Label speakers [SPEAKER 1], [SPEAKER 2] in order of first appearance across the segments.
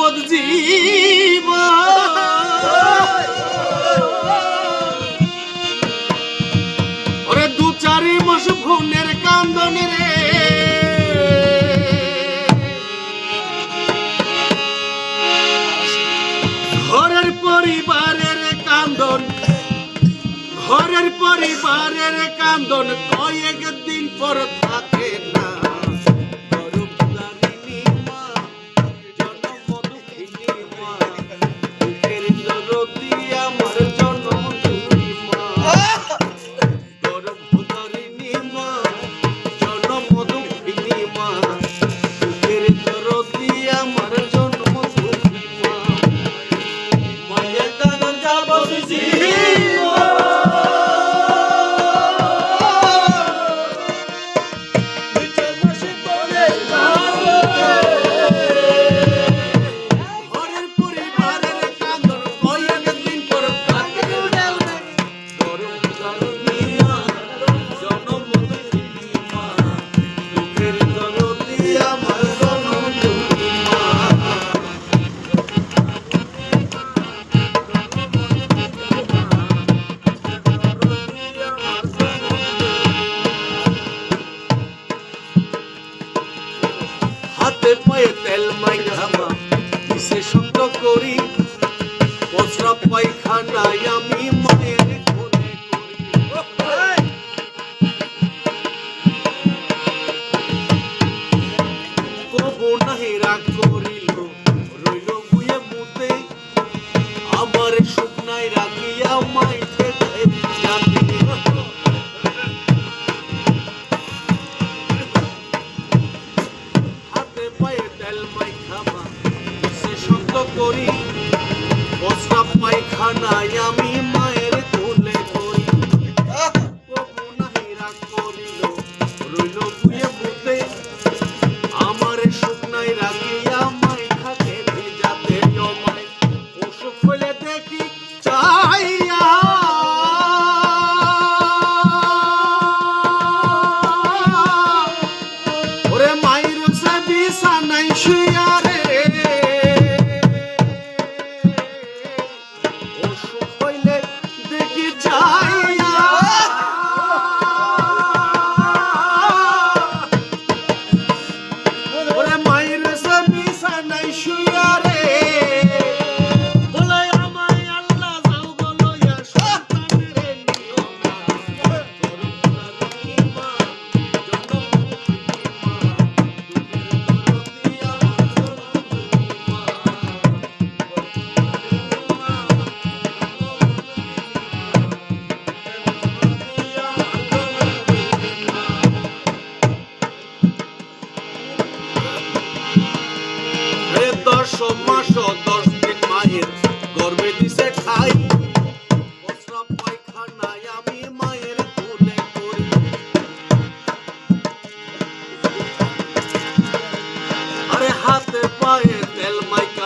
[SPEAKER 1] যাবৎ জীব ওরে দু চারি মাস ভুনের কান্দনে রে। ঘরের পরিবারের কান্দন, ঘরের পরিবারের কান্দন কয়েক দিন পর থাকে হাতে পায়ে তেল মাইখামা কিসে সত্য করি? প্রস্রাব পায়খানায় আমি মায়ের কবু নাহি রাগ করি। পায়খানা সে সন্ত করি প্রস্তাব পায়খানায় আমি খুশি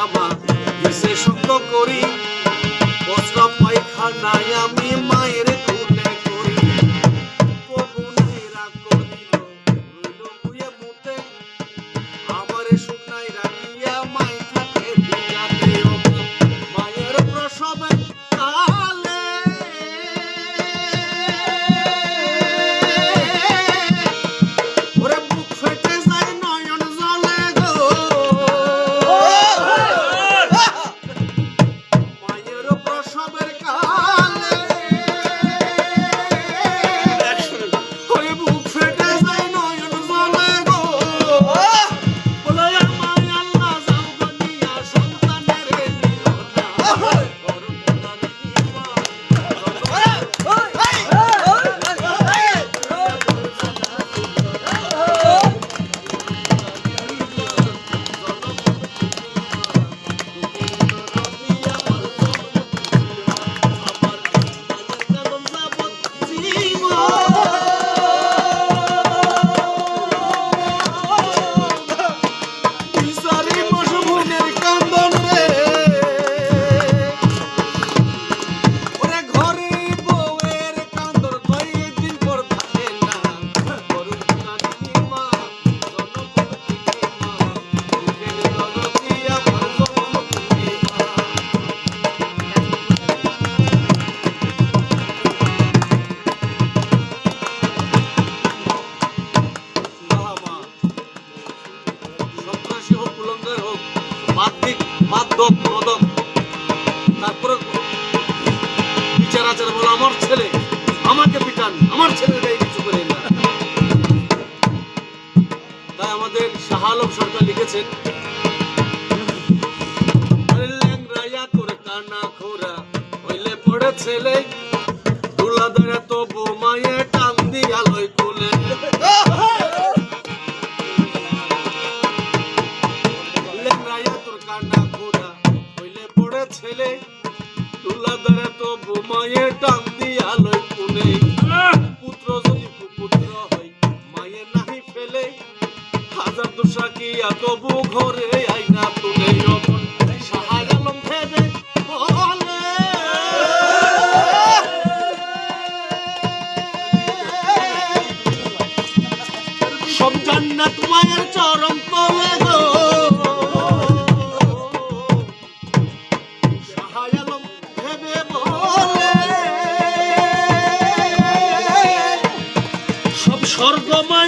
[SPEAKER 1] বাবা দিছে করি। বস্ত্র পায়খানায় আমি মায়ের ছেলে, আমাকে পিটান, আমার ছেলের কিছু করে না। তাই আমাদের শাহ সরকার লিখেছেন ছেলে তুলা ধরে তো বোমায়ে টান দিয়া লই কোলে। তোর কানা খোরা, হইলে পড়ে ছেলে তুলা ধরে তো বোমায়ে তবু ঘরে আইনা তুলে সব জান্নাত মায়ের চরম তলে গো। সাহায় আলম সব স্বর্গময়